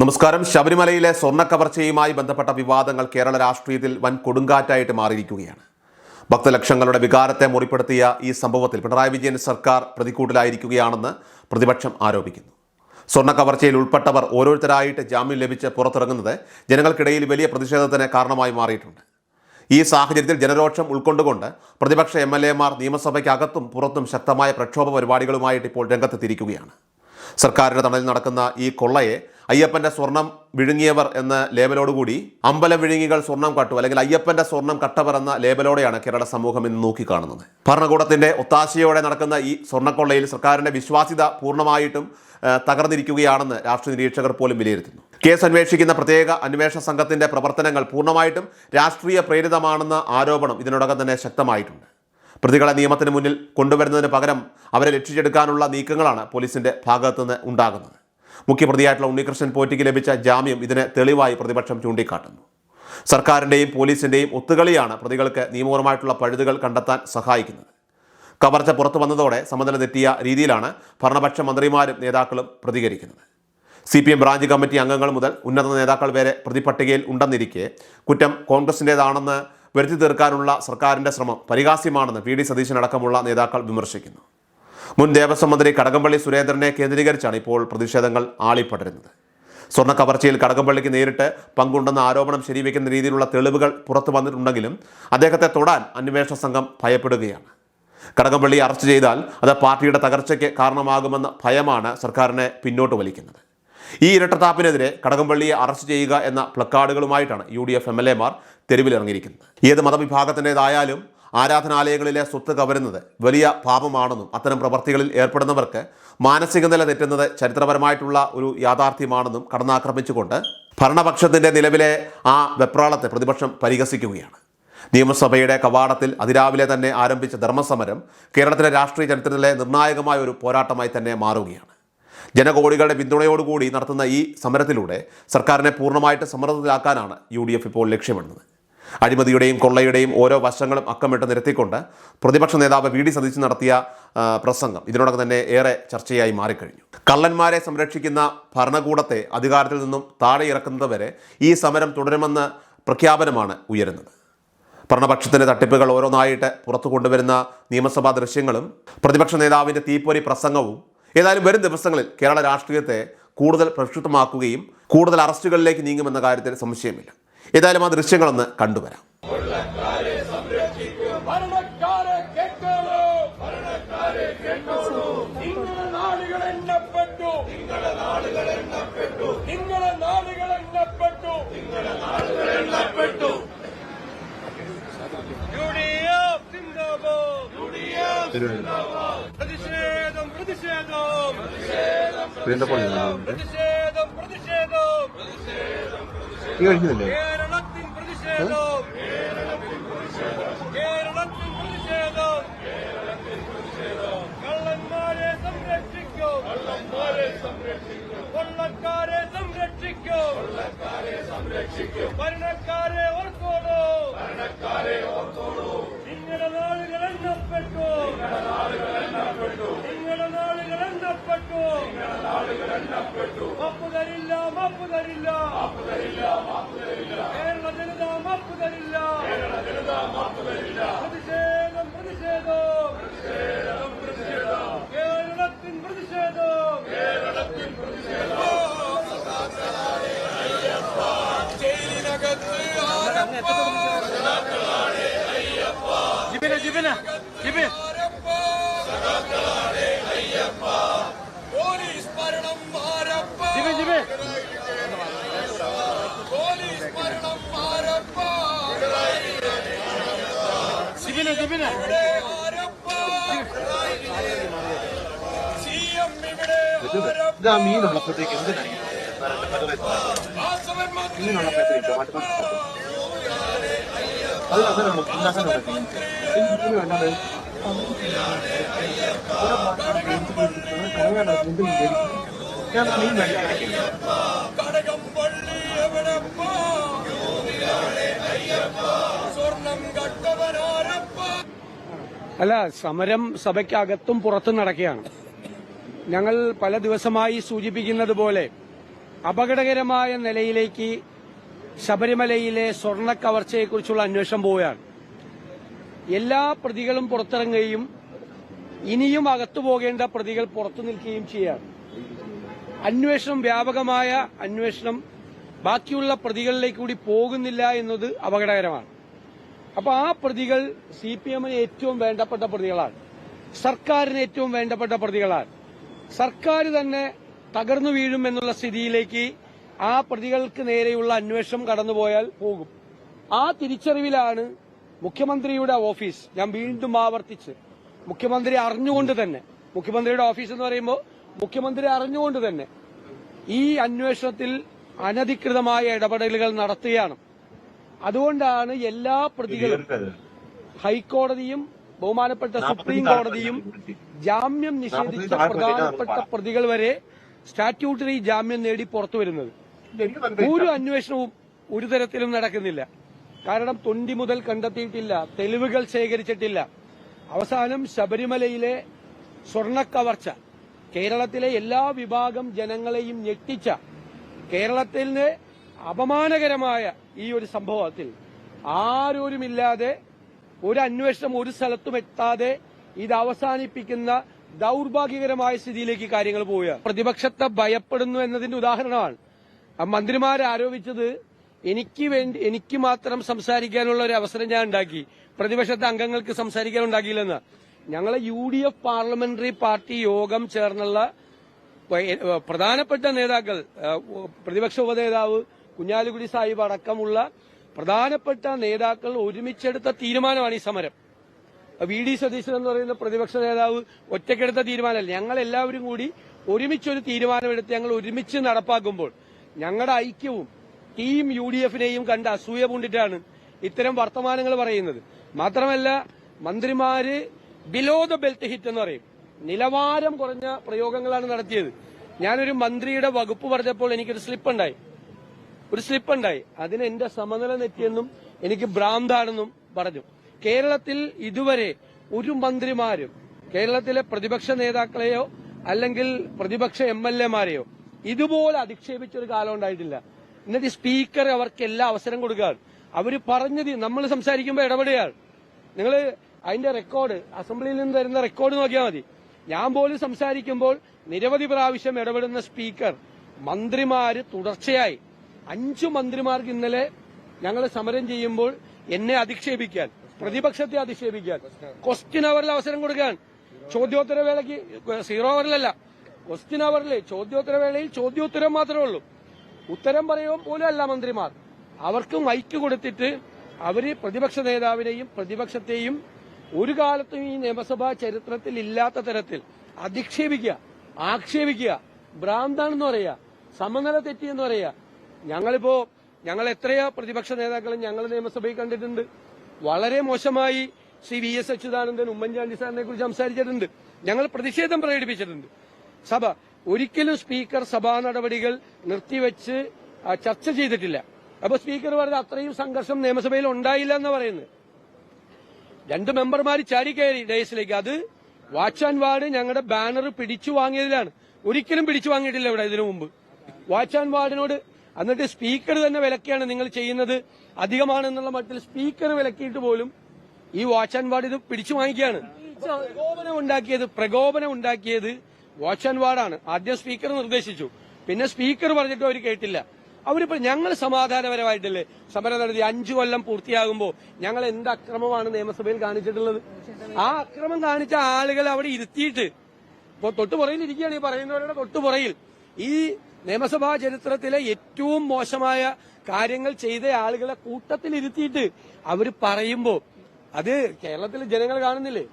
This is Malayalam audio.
നമസ്കാരം. ശബരിമലയിലെ സ്വർണ കവർച്ചയുമായി ബന്ധപ്പെട്ട വിവാദങ്ങൾ കേരള രാഷ്ട്രീയത്തിൽ വൻ കൊടുങ്കാറ്റായിട്ട് മാറിയിരിക്കുകയാണ്. ഭക്തലക്ഷങ്ങളുടെ വികാരത്തെ മുറിപ്പെടുത്തിയ ഈ സംഭവത്തിൽ പിണറായി വിജയൻ സർക്കാർ പ്രതിക്കൂട്ടിലായിരിക്കുകയാണെന്ന് പ്രതിപക്ഷം ആരോപിക്കുന്നു. സ്വർണ കവർച്ചയിൽ ഉൾപ്പെട്ടവർ ഓരോരുത്തരായിട്ട് ജാമ്യം ലഭിച്ച് പുറത്തിറങ്ങുന്നത് ജനങ്ങൾക്കിടയിൽ വലിയ പ്രതിഷേധത്തിന് കാരണമായി മാറിയിട്ടുണ്ട്. ഈ സാഹചര്യത്തിൽ ജനരോക്ഷം ഉൾക്കൊണ്ടുകൊണ്ട് പ്രതിപക്ഷ എം എൽ എമാർ നിയമസഭയ്ക്കകത്തും പുറത്തും ശക്തമായ പ്രക്ഷോഭ പരിപാടികളുമായിട്ട് ഇപ്പോൾ രംഗത്തെത്തിയിരിക്കുകയാണ്. സർക്കാരിന്റെ തണലിൽ നടക്കുന്ന ഈ കൊള്ളയെ അയ്യപ്പന്റെ സ്വർണം വിഴുങ്ങിയവർ എന്ന ലേബലോടുകൂടി അമ്പല വിഴുങ്ങികൾ സ്വർണം കട്ടു അല്ലെങ്കിൽ അയ്യപ്പന്റെ സ്വർണം കട്ടവർ എന്ന ലേബലോടെയാണ് കേരള സമൂഹം ഇന്ന് നോക്കിക്കാണുന്നത്. ഭരണകൂടത്തിന്റെ ഒത്താശയോടെ നടക്കുന്ന ഈ സ്വർണക്കൊള്ളയിൽ സർക്കാരിന്റെ വിശ്വാസ്യത പൂർണമായിട്ടും തകർന്നിരിക്കുകയാണെന്ന് രാഷ്ട്രീയ നിരീക്ഷകർ പോലും വിലയിരുത്തുന്നു. കേസ് അന്വേഷിക്കുന്ന പ്രത്യേക അന്വേഷണ സംഘത്തിന്റെ പ്രവർത്തനങ്ങൾ പൂർണമായിട്ടും രാഷ്ട്രീയ പ്രേരിതമാണെന്ന ആരോപണം ഇതിനോടകം തന്നെ ശക്തമായിട്ടുണ്ട്. പ്രതികളെ നിയമത്തിന് മുന്നിൽ കൊണ്ടുവരുന്നതിന് പകരം അവരെ രക്ഷിച്ചെടുക്കാനുള്ള നീക്കങ്ങളാണ് പോലീസിന്റെ ഭാഗത്തുനിന്ന് ഉണ്ടാകുന്നത്. മുഖ്യപ്രതിയായിട്ടുള്ള ഉണ്ണികൃഷ്ണൻ പോറ്റിക്ക് ലഭിച്ച ജാമ്യം ഇതിന് തെളിവായി പ്രതിപക്ഷം ചൂണ്ടിക്കാട്ടുന്നു. സർക്കാരിന്റെയും പോലീസിന്റെയും ഒത്തുകളിയാണ് പ്രതികൾക്ക് നിയമപരമായിട്ടുള്ള പഴുതുകൾ കണ്ടെത്താൻ സഹായിക്കുന്നത്. കവർച്ച പുറത്തു വന്നതോടെ സമനില തെറ്റിയ രീതിയിലാണ് ഭരണപക്ഷ മന്ത്രിമാരും നേതാക്കളും പ്രതികരിക്കുന്നത്. C P M branch committee അംഗങ്ങൾ മുതൽ ഉന്നത നേതാക്കൾ വരെ പ്രതിപട്ടികയിൽ ഉണ്ടെന്നിരിക്കെ കുറ്റം കോൺഗ്രസിന്റേതാണെന്ന് വരുത്തി തീർക്കാനുള്ള സർക്കാരിന്റെ ശ്രമം പരിഹാസ്യമാണെന്ന് പി ഡി സതീശനടക്കമുള്ള നേതാക്കൾ വിമർശിക്കുന്നു. മുൻ ദേവസ്വം മന്ത്രി കടകംപള്ളി സുരേന്ദ്രനെ കേന്ദ്രീകരിച്ചാണ് ഇപ്പോൾ പ്രതിഷേധങ്ങൾ ആളിപ്പടരുന്നത്. സ്വർണ കവർച്ചയിൽ കടകംപള്ളിക്ക് നേരിട്ട് പങ്കുണ്ടെന്ന ആരോപണം ശരിവെക്കുന്ന രീതിയിലുള്ള തെളിവുകൾ പുറത്തു വന്നിട്ടുണ്ടെങ്കിലും അദ്ദേഹത്തെ തൊടാൻ അന്വേഷണ സംഘം ഭയപ്പെടുകയാണ്. കടകംപള്ളി അറസ്റ്റ് ചെയ്താൽ അത് പാർട്ടിയുടെ തകർച്ചയ്ക്ക് കാരണമാകുമെന്ന ഭയമാണ് സർക്കാരിനെ പിന്നോട്ട് വലിക്കുന്നത്. ഈ ഇരട്ടത്താപ്പിനെതിരെ കടകംപള്ളിയെ അറസ്റ്റ് ചെയ്യുക എന്ന പ്ലക്കാർഡുകളുമായിട്ടാണ് U D F M L എമാർ തെരുവിലിറങ്ങിയിരിക്കുന്നത്. ഏത് മതവിഭാഗത്തിന്റെതായാലും ആരാധനാലയങ്ങളിലെ സ്വത്ത് കവരുന്നത് വലിയ പാപമാണെന്നും അത്തരം പ്രവർത്തികളിൽ ഏർപ്പെടുന്നവർക്ക് മാനസിക നില തെറ്റുന്നത് ചരിത്രപരമായിട്ടുള്ള ഒരു യാഥാർത്ഥ്യമാണെന്നും കടന്നാക്രമിച്ചുകൊണ്ട് ഭരണപക്ഷത്തിന്റെ നിലവിലെ ആ വെപ്രാളത്തെ പ്രതിപക്ഷം പരിഹസിക്കുകയാണ്. നിയമസഭയുടെ കവാടത്തിൽ അതിരാവിലെ തന്നെ ആരംഭിച്ച ധർമ്മസമരം കേരളത്തിലെ രാഷ്ട്രീയ ചരിത്രത്തിലെ നിർണായകമായ ഒരു പോരാട്ടമായി തന്നെ മാറുകയാണ്. ജനകോടികളുടെ പിന്തുണയോടുകൂടി നടത്തുന്ന ഈ സമരത്തിലൂടെ സർക്കാരിനെ പൂർണമായിട്ട് സമ്മർദ്ദത്തിലാക്കാനാണ് യു ഡി എഫ് ഇപ്പോൾ ലക്ഷ്യമിടുന്നത്. അഴിമതിയുടെയും കൊള്ളയുടെയും ഓരോ വശങ്ങളും അക്കമിട്ട് നിരത്തിക്കൊണ്ട് പ്രതിപക്ഷ നേതാവ് വി ഡി സതീശൻ നടത്തിയ പ്രസംഗം ഇതിനോടകം തന്നെ ഏറെ ചർച്ചയായി മാറിക്കഴിഞ്ഞു. കള്ളന്മാരെ സംരക്ഷിക്കുന്ന ഭരണകൂടത്തെ അധികാരത്തിൽ നിന്നും താഴെ ഇറക്കുന്നത് വരെ ഈ സമരം തുടരുമെന്ന് പ്രഖ്യാപനമാണ് ഉയരുന്നത്. ഭരണപക്ഷത്തിന്റെ തട്ടിപ്പുകൾ ഓരോന്നായിട്ട് പുറത്തു കൊണ്ടുവരുന്ന നിയമസഭാ ദൃശ്യങ്ങളും പ്രതിപക്ഷ നേതാവിന്റെ തീപ്പൊരി പ്രസംഗവും ഏതായാലും വരും ദിവസങ്ങളിൽ കേരള രാഷ്ട്രീയത്തെ കൂടുതൽ പ്രക്ഷുബ്ധമാക്കുകയും കൂടുതൽ അറസ്റ്റുകളിലേക്ക് നീങ്ങുമെന്ന കാര്യത്തിൽ സംശയമില്ല. ഏതായാലും ആ ദൃശ്യങ്ങളൊന്ന് കണ്ടുവരാം. പ്രതിഷേധം പ്രതിഷേധം. പ്രതിഷേധം പ്രതിഷേധം. പ്രതിഷേധം പ്രതിഷേധം കൊള്ളക്കാരെ സംരക്ഷിക്കും ഭരണക്കാരെ ഓർത്തോളൂ ഭരണക്കാരെ ഓർത്തോളൂ നിങ്ങളുടെ നാളുകൾ എണ്ണപ്പെട്ടു നിങ്ങളുടെ നാളുകൾ എണ്ണപ്പെട്ടു നിങ്ങളുടെ നാളുകൾ എണ്ണപ്പെട്ടു മാപ്പ് തരില്ല മാപ്പ് തരില്ല ആരപ്പ? സി എം ഇവിടെ ആരപ്പ? ഇതാ മീനുള്ളപ്പോഴത്തേക്ക് എന്തിനായി വാസവൻ മന്ത്രി മീനുള്ളപ്പോഴത്തേക്ക് ടൊമാറ്റോ അത് ഞാൻ മീൻ അല്ല സമരം സഭയ്ക്കകത്തും പുറത്തും നടക്കുകയാണ്. ഞങ്ങൾ പല ദിവസമായി സൂചിപ്പിക്കുന്നത് പോലെ അപകടകരമായ നിലയിലേക്ക് ശബരിമലയിലെ സ്വർണ കവർച്ചയെക്കുറിച്ചുള്ള അന്വേഷണം പോവുകയാണ്. എല്ലാ പ്രതികളും പുറത്തിറങ്ങുകയും ഇനിയും അകത്തു പോകേണ്ട പ്രതികൾ പുറത്തു നിൽക്കുകയും ചെയ്യുകയാണ്. അന്വേഷണം വ്യാപകമായ അന്വേഷണം ബാക്കിയുള്ള പ്രതികളിലേക്ക് കൂടി പോകുന്നില്ല എന്നത് അപകടകരമാണ്. അപ്പോൾ ആ പ്രതികൾ സി പി എമ്മിന് ഏറ്റവും വേണ്ടപ്പെട്ട പ്രതികളാണ്. സർക്കാരിന് ഏറ്റവും വേണ്ടപ്പെട്ട പ്രതികളാണ്. സർക്കാർ തന്നെ തകർന്നു വീഴും എന്നുള്ള സ്ഥിതിയിലേക്ക് ആ പ്രതികൾക്ക് നേരെയുള്ള അന്വേഷണം കടന്നുപോയാൽ പോകും. ആ തിരിച്ചറിവിലാണ് മുഖ്യമന്ത്രിയുടെ ഓഫീസ് ഞാൻ വീണ്ടും ആവർത്തിച്ച്. മുഖ്യമന്ത്രി അറിഞ്ഞുകൊണ്ട് തന്നെ മുഖ്യമന്ത്രിയുടെ ഓഫീസ് എന്ന് പറയുമ്പോൾ മുഖ്യമന്ത്രി അറിഞ്ഞുകൊണ്ട് തന്നെ ഈ അന്വേഷണത്തിൽ അനധികൃതമായ ഇടപെടലുകൾ നടത്തുകയാണ്. അതുകൊണ്ടാണ് എല്ലാ പ്രതികളും ഹൈക്കോടതിയും ബഹുമാനപ്പെട്ട സുപ്രീം കോടതിയും ജാമ്യം നിഷേധിച്ച പ്രധാനപ്പെട്ട പ്രതികൾ വരെ സ്റ്റാറ്റ്യൂട്ടറി ജാമ്യം നേടി പുറത്തു വരുന്നത് ഒരു അന്വേഷണവും ഒരു തരത്തിലും നടക്കുന്നില്ല. കാരണം തൊണ്ടി മുതൽ കണ്ടെത്തിയിട്ടില്ല തെളിവുകൾ ശേഖരിച്ചിട്ടില്ല. അവസാനം ശബരിമലയിലെ സ്വർണക്കവർച്ച കേരളത്തിലെ എല്ലാ വിഭാഗം ജനങ്ങളെയും ഞെട്ടിച്ച കേരളത്തിന് അപമാനകരമായ ഈ ഒരു സംഭവത്തിൽ ആരോരുമില്ലാതെ ഒരു അന്വേഷണം ഒരു സ്ഥലത്തും എത്താതെ ഇത് അവസാനിപ്പിക്കുന്ന ദൌർഭാഗ്യകരമായ സ്ഥിതിയിലേക്ക് കാര്യങ്ങൾ പോവുക പ്രതിപക്ഷത്തെ ഭയപ്പെടുന്നു എന്നതിന്റെ ഉദാഹരണമാണ് ആരോപിച്ചത് എനിക്ക് വേണ്ടി എനിക്ക് മാത്രം സംസാരിക്കാനുള്ള ഒരു അവസരം ഞാൻ ഉണ്ടാക്കി. പ്രതിപക്ഷത്തെ അംഗങ്ങൾക്ക് സംസാരിക്കാൻ ഉണ്ടാക്കിയില്ലെന്ന്. ഞങ്ങളെ U D F parliamentary party യോഗം ചേർന്നുള്ള പ്രധാനപ്പെട്ട നേതാക്കൾ പ്രതിപക്ഷ ഉപനേതാവ് കുഞ്ഞാലിക്കുടി സാഹിബ് അടക്കമുള്ള പ്രധാനപ്പെട്ട നേതാക്കൾ ഒരുമിച്ചെടുത്ത തീരുമാനമാണ് ഈ സമരം. വി ഡി സതീശൻ എന്ന് പറയുന്ന പ്രതിപക്ഷ നേതാവ് ഒറ്റക്കെടുത്ത തീരുമാനമല്ല. ഞങ്ങൾ എല്ലാവരും കൂടി ഒരുമിച്ചൊരു തീരുമാനമെടുത്ത് ഞങ്ങൾ ഒരുമിച്ച് നടപ്പാക്കുമ്പോൾ ഞങ്ങളുടെ ഐക്യവും ടീം യു ഡി എഫിനെയും കണ്ട് അസൂയ പൂണ്ടിട്ടാണ് ഇത്തരം വർത്തമാനങ്ങൾ പറയുന്നത്. മാത്രമല്ല മന്ത്രിമാര് ബിലോ ദ ബെൽറ്റ് ഹിറ്റ് എന്ന് പറയും. നിലവാരം കുറഞ്ഞ പ്രയോഗങ്ങളാണ് നടത്തിയത്. ഞാനൊരു മന്ത്രിയുടെ വകുപ്പ് പറഞ്ഞപ്പോൾ എനിക്കൊരു സ്ലിപ്പ് ഉണ്ടായി ഒരു സ്ലിപ്പ് ഉണ്ടായി അതിന് എന്റെ സമനില നെറ്റിയെന്നും എനിക്ക് ഭ്രാന്താണെന്നും പറഞ്ഞു. കേരളത്തിൽ ഇതുവരെ ഒരു മന്ത്രിമാരും കേരളത്തിലെ പ്രതിപക്ഷ നേതാക്കളെയോ അല്ലെങ്കിൽ പ്രതിപക്ഷ എം എൽ എമാരെയോ ഇതുപോലെ അധിക്ഷേപിച്ച ഒരു കാലം ഉണ്ടായിട്ടില്ല. എന്നിട്ട് സ്പീക്കർ അവർക്ക് എല്ലാ അവസരം കൊടുക്കുകയാണ്. അവർ പറഞ്ഞത് നമ്മൾ സംസാരിക്കുമ്പോൾ ഇടപെടുകയാണ്. നിങ്ങൾ അതിന്റെ റെക്കോർഡ് അസംബ്ലിയിൽ നിന്ന് തരുന്ന റെക്കോർഡ് നോക്കിയാൽ മതി. ഞാൻ പോലും സംസാരിക്കുമ്പോൾ നിരവധി പ്രാവശ്യം ഇടപെടുന്ന സ്പീക്കർ മന്ത്രിമാര് തുടർച്ചയായി. അഞ്ചു മന്ത്രിമാർക്ക് ഇന്നലെ ഞങ്ങൾ സമരം ചെയ്യുമ്പോൾ എന്നെ അധിക്ഷേപിക്കാൻ പ്രതിപക്ഷത്തെ അധിക്ഷേപിക്കാൻ ക്വസ്റ്റ്യൻ അവറിൽ അവസരം കൊടുക്കാൻ ചോദ്യോത്തര വേളയ്ക്ക് സീറോ അവറിലല്ല ക്വസ്റ്റ്യൻ അവറിൽ ചോദ്യോത്തരവേളയിൽ ചോദ്യോത്തരം മാത്രമേ ഉള്ളൂ. ഉത്തരം പറയുമ്പോൾ പോലും അല്ല മന്ത്രിമാർ. അവർക്ക് മൈക്ക് കൊടുത്തിട്ട് അവർ പ്രതിപക്ഷ നേതാവിനെയും പ്രതിപക്ഷത്തെയും ഒരു കാലത്തും ഈ നിയമസഭാ ചരിത്രത്തിൽ ഇല്ലാത്ത തരത്തിൽ അധിക്ഷേപിക്കുക ആക്ഷേപിക്കുക ഭ്രാന്താണെന്ന് പറയുക സമനില തെറ്റിയെന്ന് പറയുക. ഞങ്ങളിപ്പോ ഞങ്ങൾ എത്രയാ പ്രതിപക്ഷ നേതാക്കളും ഞങ്ങൾ നിയമസഭയിൽ കണ്ടിട്ടുണ്ട്? വളരെ മോശമായി ശ്രീ വി എസ് അച്യുതാനന്ദൻ ഉമ്മൻചാണ്ടി സാറിനെ കുറിച്ച് സംസാരിച്ചിട്ടുണ്ട്. ഞങ്ങൾ പ്രതിഷേധം പ്രകടിപ്പിച്ചിട്ടുണ്ട്. സഭ. ഒരിക്കലും സ്പീക്കർ സഭാ നടപടികൾ നിർത്തിവെച്ച് ചർച്ച ചെയ്തിട്ടില്ല. അപ്പൊ സ്പീക്കർ പറഞ്ഞ അത്രയും സംഘർഷം നിയമസഭയിൽ ഉണ്ടായില്ല എന്ന് പറയുന്നത്. രണ്ട് മെമ്പർമാർ ചാടിക്കയറി ഡേസിലേക്ക് അത് വാച്ച് ആൻഡ് വാർഡ് ഞങ്ങളുടെ ബാനർ പിടിച്ചു വാങ്ങിയതിലാണ്. ഒരിക്കലും പിടിച്ചു വാങ്ങിയിട്ടില്ല ഇവിടെ ഇതിനു മുമ്പ്. വാച്ച് ആൻഡ് വാർഡിനോട് എന്നിട്ട് സ്പീക്കർ തന്നെ വിലക്കിയാണ് നിങ്ങൾ ചെയ്യുന്നത്. അധികമാണെന്നുള്ള മട്ടിൽ സ്പീക്കർ വിലക്കിയിട്ട് പോലും ഈ വാച്ച് ആൻഡ് വാർഡ് ഇത് പിടിച്ചു വാങ്ങിക്കുകയാണ്. പ്രകോപനം ഉണ്ടാക്കിയത് പ്രകോപനം ഉണ്ടാക്കിയത് വാച്ച് ആൻഡ് വാർഡാണ് ആദ്യം സ്പീക്കർ നിർദ്ദേശിച്ചു. പിന്നെ സ്പീക്കർ പറഞ്ഞിട്ട് അവർ കേട്ടില്ല. അവരിപ്പോ ഞങ്ങൾ സമാധാനപരമായിട്ടല്ലേ? സമരം നടത്തി അഞ്ചു കൊല്ലം പൂർത്തിയാകുമ്പോൾ ഞങ്ങൾ എന്ത് അക്രമമാണ് നിയമസഭയിൽ കാണിച്ചിട്ടുള്ളത്? ആ അക്രമം കാണിച്ച ആളുകൾ അവിടെ ഇരുത്തിയിട്ട് ഇപ്പൊ തൊട്ടുപുറയിൽ ഇരിക്കുകയാണ് ഈ പറയുന്നവരുടെ തൊട്ടുപുറയിൽ ഈ നിയമസഭാ ചരിത്രത്തിലെ ഏറ്റവും മോശമായ കാര്യങ്ങൾ ചെയ്ത ആളുകളെ കൂട്ടത്തിൽ ഇരുത്തിയിട്ട് അവർ പറയുമ്പോ അത് കേരളത്തിലെ ജനങ്ങൾ കാണുന്നില്ലേ?